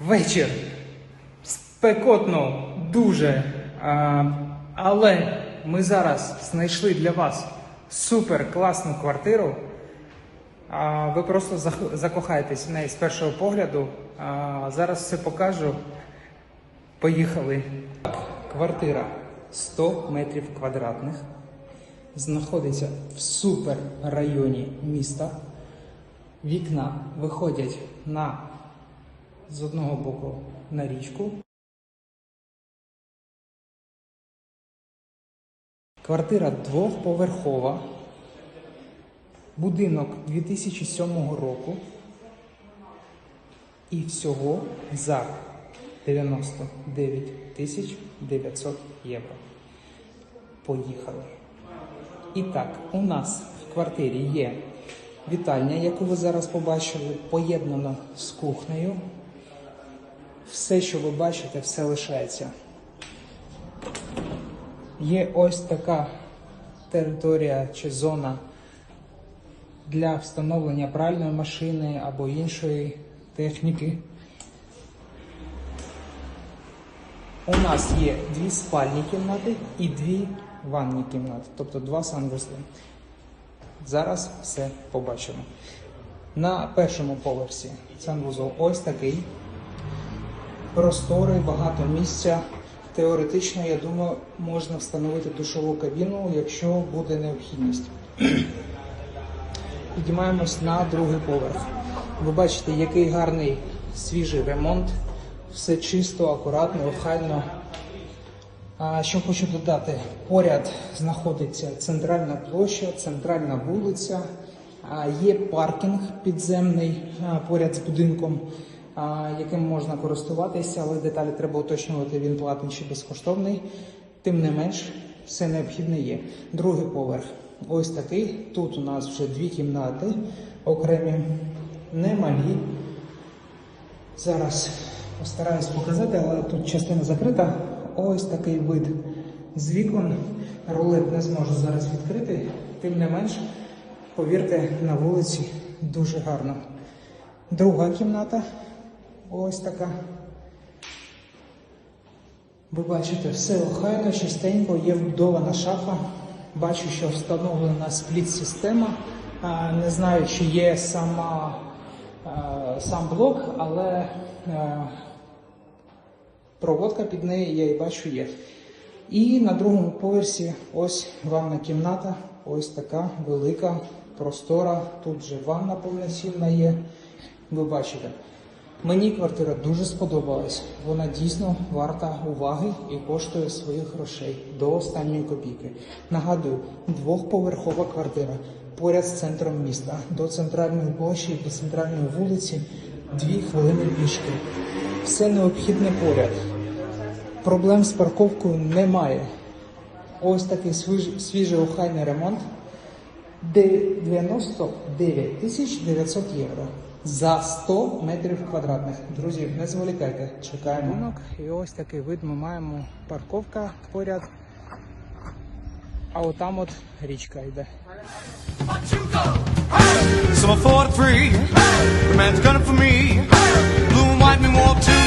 вечір. Спекотно, дуже. А, але ми зараз знайшли для вас супер класну квартиру. А, ви просто закохаєтесь в неї з першого погляду. А, зараз все покажу. Поїхали. Квартира 100 метрів квадратних. Знаходиться в супер районі міста. Вікна виходять на з одного боку на річку. Квартира двохповерхова. Будинок 2007 року. І всього за 99 тисяч 900 євро. Поїхали. І так, у нас в квартирі є вітальня, яку ви зараз побачили, поєднана з кухнею. Все, що ви бачите, все лишається. Є ось така територія чи зона для встановлення пральної машини або іншої техніки. У нас є дві спальні кімнати і дві ванні кімнати, тобто два санвузли. Зараз все побачимо. На першому поверсі санвузол ось такий. Просторий, багато місця. Теоретично, я думаю, можна встановити душову кабіну, якщо буде необхідність. Підіймаємось на другий поверх. Ви бачите, який гарний свіжий ремонт. Все чисто, акуратно, охайно. А що хочу додати, поряд знаходиться центральна площа, центральна вулиця, є паркінг підземний поряд з будинком, яким можна користуватися, але деталі треба уточнювати, він платний чи безкоштовний. Тим не менш, все необхідне є. Другий поверх. Ось такий. Тут у нас вже дві кімнати окремі, немалі. Зараз постараюсь показати, але тут частина закрита. Ось такий вид з вікон. Рулет не зможу зараз відкрити. Тим не менш, повірте, на вулиці дуже гарно. Друга кімната. Ось така. Ви бачите, все охайно, чистенько, є вбудована шафа. Бачу, що встановлена спліт-система. Не знаю, чи є сама, сам блок, але проводка під неї я і бачу є. І на другому поверсі ось ванна кімната, ось така велика, простора. Тут же ванна повноцінна є. Ви бачите. Мені квартира дуже сподобалась. Вона дійсно варта уваги і коштує своїх грошей до останньої копійки. Нагадую, двохповерхова квартира поряд з центром міста, до центральної площі, до центральної вулиці, дві хвилини пішки. Все необхідне поряд. Проблем з парковкою немає. Ось такий свіж- свіжий охайний ремонт. 99 тисяч 900 євро за 100 метрів квадратних. Друзі, не зволікайте, чекаємо. І ось такий вид ми маємо парковка поряд. А отам от річка йде. Summer 43, the man's gunning for me. Blue and white, me walk tonight.